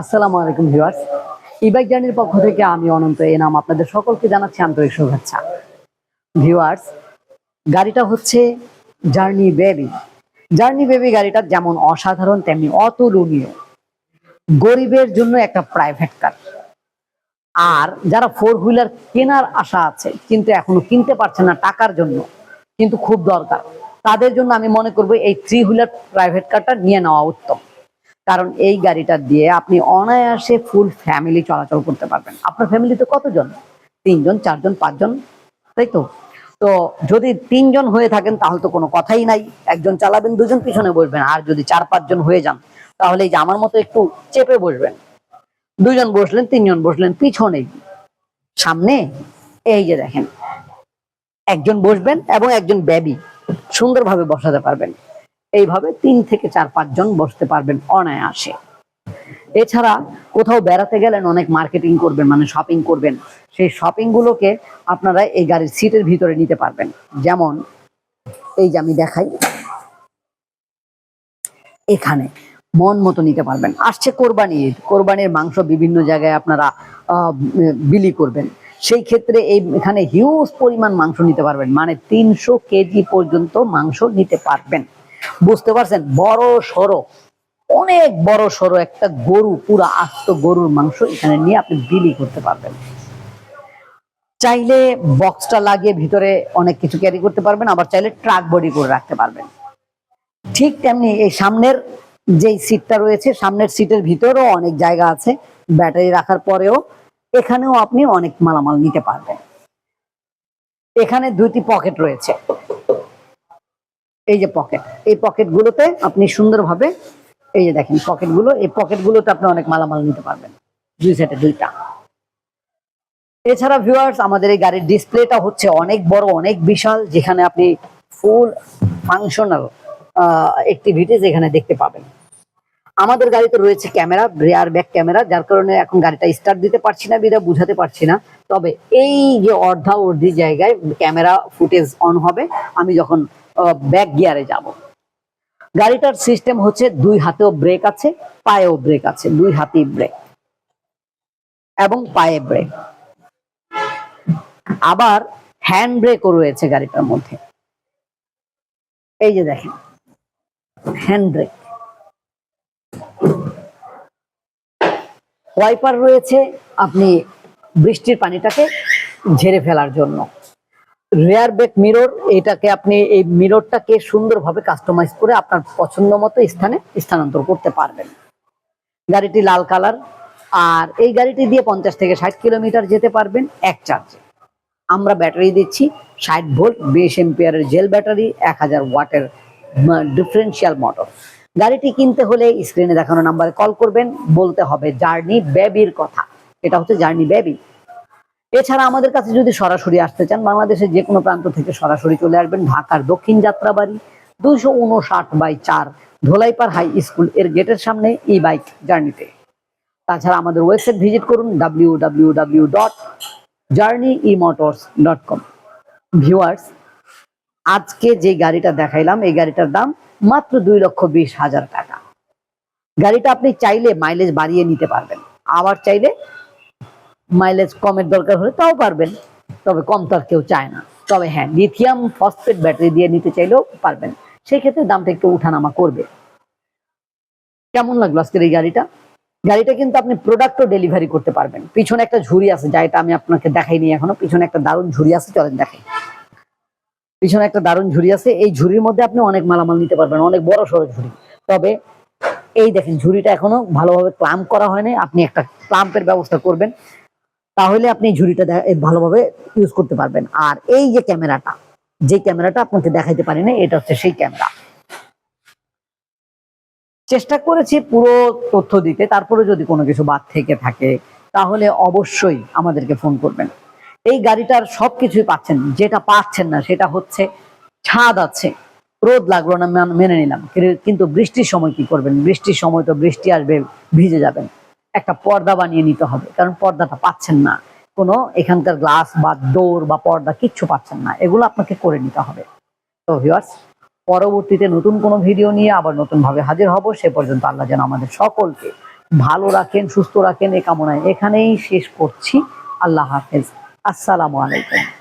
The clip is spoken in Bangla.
আসসালামু আলাইকুম ভিউয়ার্স। ইবাইক জার্নির পক্ষ থেকে আমি অনন্ত এনাম। আপনাদের সকলকে জানাচ্ছি আন্তরিক শুভেচ্ছা। ভিউয়ার্স, গাড়িটা হচ্ছে জার্নি বেবি জার্নি বেবি গাড়িটা যেমন অসাধারণ, তেমনি অতুলনীয়। গরিবের জন্য একটা প্রাইভেট কার আর যারা ফোর হুইলার কেনার আশা আছে, কিন্তু এখনও কিনতে পারছে না টাকার জন্য, কিন্তু খুব দরকার। তাদের জন্য আমি মনে করব এই থ্রি হুইলার প্রাইভেট কারটা নিয়ে নেওয়া উত্তম। কারণ এই গাড়িটা দিয়ে আপনি অনায়াসে ফুল ফ্যামিলি চলাচল করতে পারবেন। আপনার ফ্যামিলিতে কতজন? তিনজন, চারজন, পাঁচজন? তাই তো? তো যদি তিনজন হয়ে থাকেন, তাহলে তো কোনো কথাই নাই। একজন চালাবেন, দুজন পিছনে বসবেন। আর যদি চার, পাঁচজন হয়ে যান, তাহলে এই যে আমার মতো একটু চেপে বসবেন। দুজন বসলেন, তিনজন বসলেন, পিছনে। সামনে, এই যে দেখেন। একজন বসবেন এবং একজন বেবি সুন্দরভাবে বসাতে পারবেন। এইভাবে তিন থেকে চার পাঁচজন বসতে পারবেন অনায়াসে। এছাড়া কোথাও বেড়াতে গেলেন, অনেক মার্কেটিং করবেন মানে শপিং করবেন, সেই শপিং গুলোকে আপনারা এই গাড়ির সিটের ভিতরে নিতে পারবেন। যেমন, এই যে আমি দেখাই, এখানে মন মতো নিতে পারবেন। আসছে কোরবানি ঈদ, কোরবানির মাংস বিভিন্ন জায়গায় আপনারা বিলি করবেন। সেই ক্ষেত্রে এই, এখানে হিউজ পরিমাণ মাংস নিতে পারবেন মানে তিনশো কেজি পর্যন্ত মাংস নিতে পারবেন। বুঝতে পারছেন? বড় সড়ো। অনেক বড় সড়ো একটা গরু, পুরা আস্ত গরুর মাংস এখানে নিয়ে আপনি বিলি করতে পারবেন। চাইলে বক্সটা লাগিয়ে ভিতরে অনেক কিছু ক্যারি করতে পারবেন, আবার চাইলে ট্রাক বডি করে রাখতে পারবেন। ঠিক তেমনি এই সামনের যেই সিটটা রয়েছে, সামনের সিটের ভিতরেও অনেক জায়গা আছে ব্যাটারি রাখার পরেও এখানেও আপনি অনেক মালামাল নিতে পারবেন। এখানে দুইটি পকেট রয়েছে। এই যে পকেট এই পকেট গুলোতে আপনি সুন্দরভাবে, এই যে দেখেন পকেটগুলো, এই পকেট গুলোতে আপনি অনেক মালামাল নিতে পারবেন, দুই সেটে দুইটা। এছাড়া ভিউয়ার্স আমাদের এই গাড়ির ডিসপ্লেটা হচ্ছে অনেক বড়, অনেক বিশাল, যেখানে আপনি ফুল ফাংশনাল অ্যাক্টিভিটিস এখানে দেখতে পাবেন। আমাদের গাড়িতে রয়েছে ক্যামেরা রেয়ার ব্যাক ক্যামেরা, যার কারণে এখন গাড়িটা স্টার্ট দিতে পারছি না বিধা বুঝাতে পারছি না। তবে এই যে অর্ধা অর্ধি জায়গায় ক্যামেরা ফুটেজ অন হবে, আমি যখন ব্যাক গিয়ারে যাব। গাড়িটার সিস্টেম হচ্ছে দুই হাতেও ব্রেক আছে, পায়েও ব্রেক আছে, দুই হাতেই ব্রেক এবং পায়ে ব্রেক আবার হ্যান্ড ব্রেকও রয়েছে গাড়িটার মধ্যে। এই যে দেখেন হ্যান্ড ব্রেক ওয়াইপার রয়েছে, আপনি বৃষ্টির পানিটাকে ঝেড়ে ফেলার জন্য। রেয়ার ব্যাক মিরর এটাকে আপনি এই মিররটাকে সুন্দরভাবে কাস্টমাইজ করে আপনার পছন্দ মতো স্থানে স্থানান্তর করতে পারবেন। গাড়িটি লাল কালার আর এই গাড়িটি দিয়ে পঞ্চাশ থেকে ষাট কিলোমিটার যেতে পারবেন এক চার্জে আমরা ব্যাটারি দিচ্ছি ষাট ভোল্ট, বিশ এম্পিয়ারের জেল ব্যাটারি এক হাজার ওয়াটের ডিফারেন্সিয়াল মোটর গাড়িটি কিনতে হলে স্ক্রিনে দেখানো নাম্বারে কল করবেন, বলতে হবে জার্নি বেবির কথা। এটা হচ্ছে জার্নি বেবি এছাড়া আমাদের কাছে যদি সরাসরি আসতে চান, বাংলাদেশের যে কোনো প্রান্ত থেকে সরাসরি চলে আসবেন, ঢাকার দক্ষিণ যাত্রাবাড়ি, দুইশো উনষাট বাই চার, ধোলাইপাড় হাই স্কুলের গেটের সামনে ই বাইক জার্নিতে তাছাড়া আমাদের ওয়েবসাইট ভিজিট করুন W W W dot journey E motors dot com viewers আজকে যে গাড়িটা দেখাইলাম, এই গাড়িটার দাম মাত্র দুই লক্ষ বিশ হাজার টাকা। গাড়িটা আপনি চাইলে মাইলেজ বাড়িয়ে নিতে পারবেন। আবার চাইলে মাইলেজ কমের দরকার হলে তাও পারবেন। তবে কম তো আর কেউ চায় না। তবে হ্যাঁ লিথিয়াম ফসফেট ব্যাটারি দিয়ে নিতে চাইলেও পারবেন। সেই ক্ষেত্রে দামটা একটু উঠানামা করবে। কেমন লাগল আজকের এই গাড়িটা? গাড়িটা কিন্তু আপনি প্রোডাক্টও ডেলিভারি করতে পারবেন। পিছনে একটা ঝুড়ি আছে, যা এটা আমি আপনাকে দেখাইনি এখনও। পিছনে একটা দারুণ ঝুড়ি আছে, চলেন দেখাই। পিছনে একটা দারুণ ঝুড়ি আছে। এই ঝুড়ির মধ্যে আপনি অনেক মালামাল নিতে পারবেন, অনেক বড় সড়ো ঝুড়ি। তবে এই দেখেন, ঝুড়িটা এখনও ভালোভাবে ক্লাম্প করা হয়নি। আপনি একটা ক্লাম্পের ব্যবস্থা করবেন, তাহলে আপনি ঝুড়িটা ভালোভাবে ইউজ করতে পারবেন। আর এই যে ক্যামেরাটা যে ক্যামেরাটা আপনাকে দেখাইতে পারি না এটা হচ্ছে সেই ক্যামেরা। চেষ্টা করেছি পুরো তথ্য দিতে, তারপরে যদি কোনো কিছু বাদ থেকে থাকে, তাহলে অবশ্যই আমাদেরকে ফোন করবেন। এই গাড়িটার সবকিছুই পাচ্ছেন, যেটা পাচ্ছেন না, সেটা হচ্ছে ছাদ আছে। রোদ লাগল না মেনে নিলাম। কিন্তু- বৃষ্টির সময় কি করবেন? বৃষ্টির সময় তো বৃষ্টি আসবে, ভিজে যাবেন। একটা পর্দা বানিয়ে নিতে হবে, কারণ পর্দাটা পাচ্ছেন না। কোনো এখানকার গ্লাস বা ডোর বা পর্দা কিচ্ছু পাচ্ছেন না। এগুলো আপনাকে করে নিতে হবে। তো ভিউয়ার্স পরবর্তীতে নতুন কোনো ভিডিও নিয়ে আবার নতুন ভাবে হাজির হব। সে পর্যন্ত আল্লাহ যেন আমাদের সকলকে ভালো রাখেন, সুস্থ রাখেন। এ কামনায় এখানেই শেষ করছি। আল্লাহ হাফেজ। আসসালামু আলাইকুম।